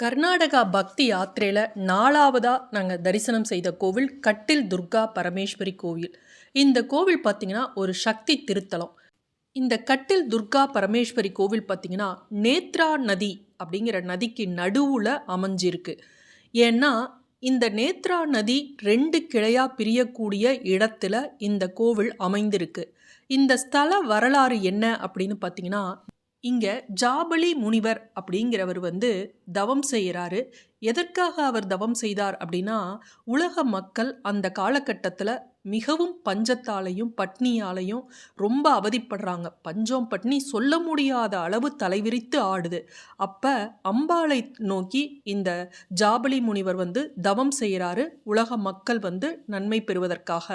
கர்நாடகா பக்தி யாத்திரையில் நாலாவதாக நாங்கள் தரிசனம் செய்த கோவில் கட்டில் துர்கா பரமேஸ்வரி கோவில். இந்த கோவில் பார்த்திங்கன்னா ஒரு சக்தி திருத்தலம். இந்த கட்டில் துர்கா பரமேஸ்வரி கோவில் பார்த்திங்கன்னா நேத்ரா நதி அப்படிங்கிற நதிக்கு நடுவில் அமைஞ்சிருக்கு. ஏன்னா இந்த நேத்ரா நதி ரெண்டு கிளையாக பிரியக்கூடிய இடத்துல இந்த கோவில் அமைந்திருக்கு. இந்த ஸ்தல வரலாறு என்ன அப்படின்னு பார்த்தீங்கன்னா இங்கே ஜாபலி முனிவர் அப்படிங்கிறவர் வந்து தவம் செய்கிறாரு. எதற்காக அவர் தவம் செய்தார் அப்படின்னா உலக மக்கள் அந்த காலகட்டத்தில் மிகவும் பஞ்சத்தாலையும் பட்னியாலையும் ரொம்ப அவதிப்படுறாங்க. பஞ்சம் பட்னி சொல்ல முடியாத அளவு தலைவிரித்து ஆடுது. அப்போ அம்பாளை நோக்கி இந்த ஜாபலி முனிவர் வந்து தவம் செய்கிறாரு. உலக மக்கள் வந்து நன்மை பெறுவதற்காக.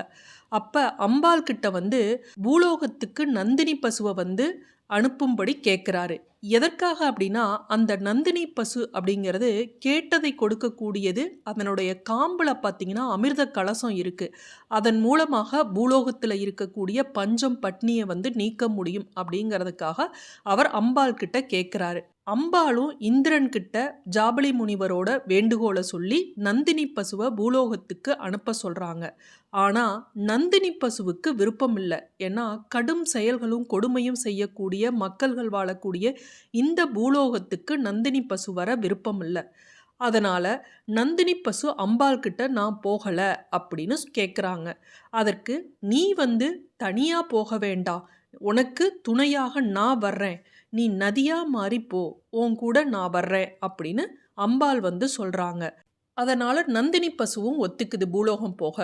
அப்போ அம்பாள் கிட்ட வந்து பூலோகத்துக்கு நந்தினி பசுவை வந்து அனுப்பும்படி கேட்குறாரு. எதற்காக அப்படின்னா அந்த நந்தினி பசு அப்படிங்கிறது கேட்டதை கொடுக்கக்கூடியது அதனுடைய காம்பில் பார்த்தீங்கன்னா அமிர்த கலசம் இருக்குது அதன் மூலமாக பூலோகத்தில் இருக்கக்கூடிய பஞ்சம் பட்னியை வந்து நீக்க முடியும் அப்படிங்கிறதுக்காக அவர் அம்பாள் கிட்ட கேட்குறாரு. அம்பாளும் இந்திரன் கிட்ட ஜாபலி முனிவரோட வேண்டுகோளை சொல்லி நந்தினி பசுவை பூலோகத்துக்கு அனுப்ப சொல்கிறாங்க ஆனால் நந்தினி பசுவுக்கு விருப்பம் இல்லை. ஏன்னா கடும் செயல்களும் கொடுமையும் செய்யக்கூடிய மக்கள்கள் வாழக்கூடிய இந்த பூலோகத்துக்கு நந்தினி பசு வர விருப்பம் இல்லை. அதனால் நந்தினி பசு அம்பாள் கிட்ட நான் போகலை அப்படின்னு கேட்குறாங்க அதற்கு நீ வந்து தனியாக போக வேண்டாம். உனக்கு துணையாக நான் வர்றேன். நீ நதியாக மாறி போ உன் கூட நான் வர்றேன் அப்படின்னு அம்பாள் வந்து சொல்கிறாங்க அதனால் நந்தினி பசுவும் ஒத்துக்குது பூலோகம் போக.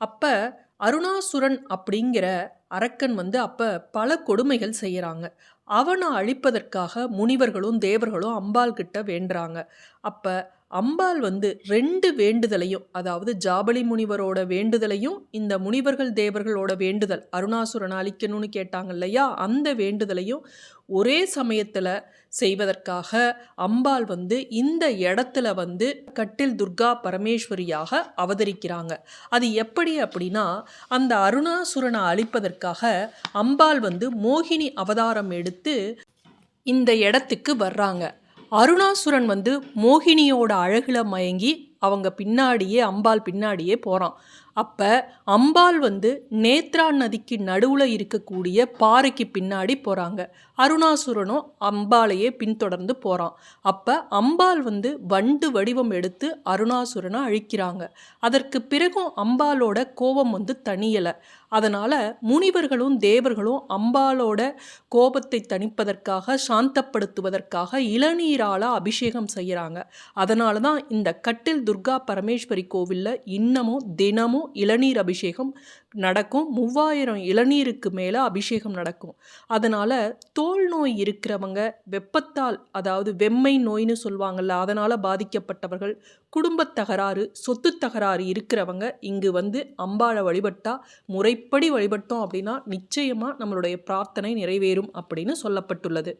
அப்போ அருணாசுரன் அப்படிங்கிற அரக்கன் வந்து அப்போ பல கொடுமைகள் செய்கிறாங்க அவனை அழிப்பதற்காக முனிவர்களும் தேவர்களும் அம்பாள் கிட்ட வேண்டுறாங்க. அப்போ அம்பாள் வந்து ரெண்டு வேண்டுதலையும் அதாவது ஜாபலி முனிவரோட வேண்டுதலையும் இந்த முனிவர்கள் தேவர்களோட வேண்டுதல் அருணாசுரன் அழிக்கணும்னு கேட்டாங்க இல்லையா? அந்த வேண்டுதலையும் ஒரே சமயத்தில் செய்வதற்காக அம்பாள் வந்து இந்த இடத்துல வந்து கட்டில் துர்கா பரமேஸ்வரியாக அவதரிக்கிறாங்க. அது எப்படி அப்படின்னா அந்த அருணாசுரனை அழிப்பதற்காக அம்பாள் வந்து மோகினி அவதாரம் எடுத்து இந்த இடத்துக்கு வர்றாங்க. அருணாசுரன் வந்து மோகினியோட அழகில் மயங்கி அவங்க பின்னாடியே அம்பாள் பின்னாடியே போகிறான் அப்போ அம்பாள் வந்து நேத்ரா நதிக்கு நடுவில் இருக்கக்கூடிய பாறைக்கு பின்னாடி போகிறாங்க அருணாசுரனும் அம்பாளையே பின்தொடர்ந்து போகிறான் அப்போ அம்பாள் வந்து வண்டு வடிவம் எடுத்து அருணாசுரனை அழிக்கிறாங்க. அதற்கு பிறகும் அம்பாலோட கோபம் வந்து தனியலை அதனால் முனிவர்களும் தேவர்களும் அம்பாலோட கோபத்தை தணிப்பதற்காக சாந்தப்படுத்துவதற்காக இளநீரால் அபிஷேகம் செய்கிறாங்க அதனால தான் இந்த கட்டில் துர்கா பரமேஸ்வரி கோவிலில் இன்னமும் தினமும் இளநீர் அபிஷேகம் நடக்கும். மூவாயிரம் இளநீருக்கு மேலே அபிஷேகம் நடக்கும். அதனால் தோல் நோய் இருக்கிறவங்க வெப்பத்தால் அதாவது வெம்மை நோய்னு சொல்லுவாங்கள்ல அதனால் பாதிக்கப்பட்டவர்கள் குடும்பத் தகராறு சொத்து தகராறு இருக்கிறவங்க இங்கு வந்து அம்பாளை வழிபட்டால் முறைப்படி வழிபட்டோம் அப்படின்னா நிச்சயமாக நம்மளுடைய பிரார்த்தனை நிறைவேறும் அப்படின்னு சொல்லப்பட்டுள்ளது.